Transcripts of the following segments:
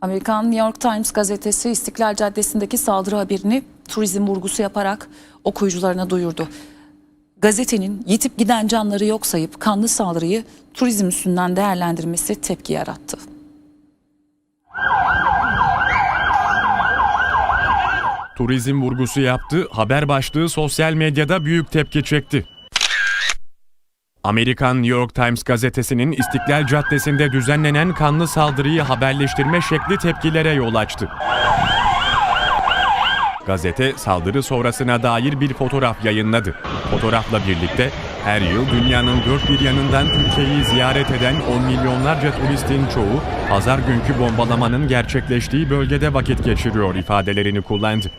Amerikan New York Times gazetesi İstiklal Caddesi'ndeki saldırı haberini turizm vurgusu yaparak okuyucularına duyurdu. Gazetenin yitip giden canları yok sayıp kanlı saldırıyı turizm üstünden değerlendirmesi tepki yarattı. Turizm vurgusu yaptı, haber başlığı sosyal medyada büyük tepki çekti. Amerikan New York Times gazetesinin İstiklal Caddesi'nde düzenlenen kanlı saldırıyı haberleştirme şekli tepkilere yol açtı. Gazete saldırı sonrasına dair bir fotoğraf yayınladı. Fotoğrafla birlikte her yıl dünyanın dört bir yanından Türkiye'yi ziyaret eden on milyonlarca turistin çoğu pazar günkü bombalamanın gerçekleştiği bölgede vakit geçiriyor ifadelerini kullandı.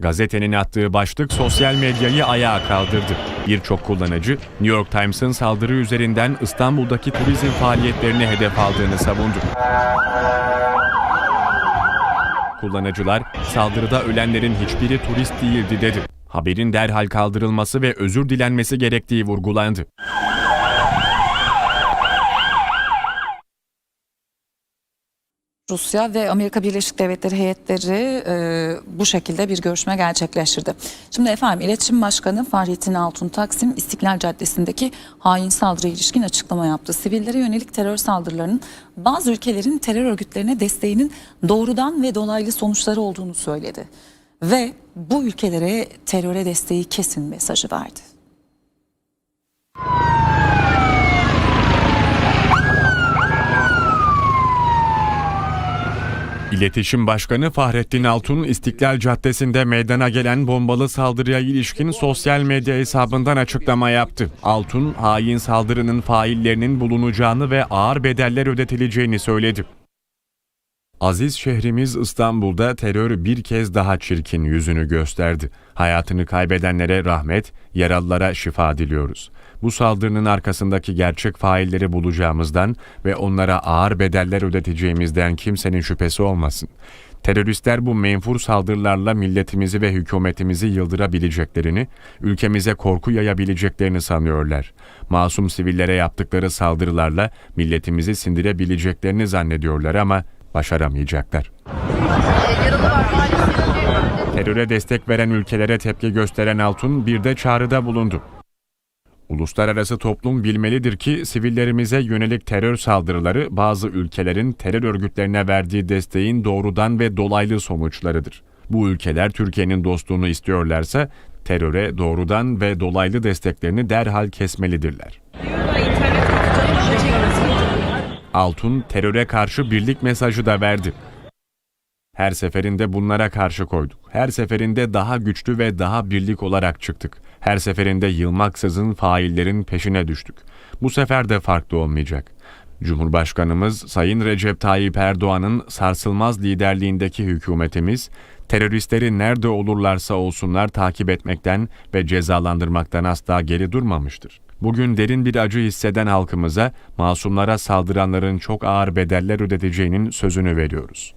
Gazetenin attığı başlık sosyal medyayı ayağa kaldırdı. Birçok kullanıcı New York Times'ın saldırı üzerinden İstanbul'daki turizm faaliyetlerini hedef aldığını savundu. Kullanıcılar saldırıda ölenlerin hiçbiri turist değildi dedi. Haberin derhal kaldırılması ve özür dilenmesi gerektiği vurgulandı. Rusya ve Amerika Birleşik Devletleri heyetleri e, bu şekilde bir görüşme gerçekleştirdi. Şimdi efendim İletişim Başkanı Fahrettin Altun Taksim İstiklal Caddesi'ndeki hain saldırıya ilişkin açıklama yaptı. Sivillere yönelik terör saldırılarının bazı ülkelerin terör örgütlerine desteğinin doğrudan ve dolaylı sonuçları olduğunu söyledi. Ve bu ülkelere teröre desteği kesin mesajı verdi. İletişim Başkanı Fahrettin Altun, İstiklal Caddesi'nde meydana gelen bombalı saldırıya ilişkin sosyal medya hesabından açıklama yaptı. Altun, hain saldırının faillerinin bulunacağını ve ağır bedeller ödetileceğini söyledi. Aziz şehrimiz İstanbul'da terör bir kez daha çirkin yüzünü gösterdi. Hayatını kaybedenlere rahmet, yaralılara şifa diliyoruz. Bu saldırının arkasındaki gerçek failleri bulacağımızdan ve onlara ağır bedeller ödeteceğimizden kimsenin şüphesi olmasın. Teröristler bu menfur saldırılarla milletimizi ve hükümetimizi yıldırabileceklerini, ülkemize korku yayabileceklerini sanıyorlar. Masum sivillere yaptıkları saldırılarla milletimizi sindirebileceklerini zannediyorlar ama başaramayacaklar. Teröre destek veren ülkelere tepki gösteren Altun bir de çağrıda bulundu. Uluslararası toplum bilmelidir ki sivillerimize yönelik terör saldırıları bazı ülkelerin terör örgütlerine verdiği desteğin doğrudan ve dolaylı sonuçlarıdır. Bu ülkeler Türkiye'nin dostluğunu istiyorlarsa teröre doğrudan ve dolaylı desteklerini derhal kesmelidirler. Altun teröre karşı birlik mesajı da verdi. Her seferinde bunlara karşı koyduk. Her seferinde daha güçlü ve daha birlik olarak çıktık. Her seferinde yılmaksızın faillerin peşine düştük. Bu sefer de farklı olmayacak. Cumhurbaşkanımız Sayın Recep Tayyip Erdoğan'ın sarsılmaz liderliğindeki hükümetimiz, teröristleri nerede olurlarsa olsunlar takip etmekten ve cezalandırmaktan asla geri durmamıştır. Bugün derin bir acı hisseden halkımıza masumlara saldıranların çok ağır bedeller ödeteceğinin sözünü veriyoruz.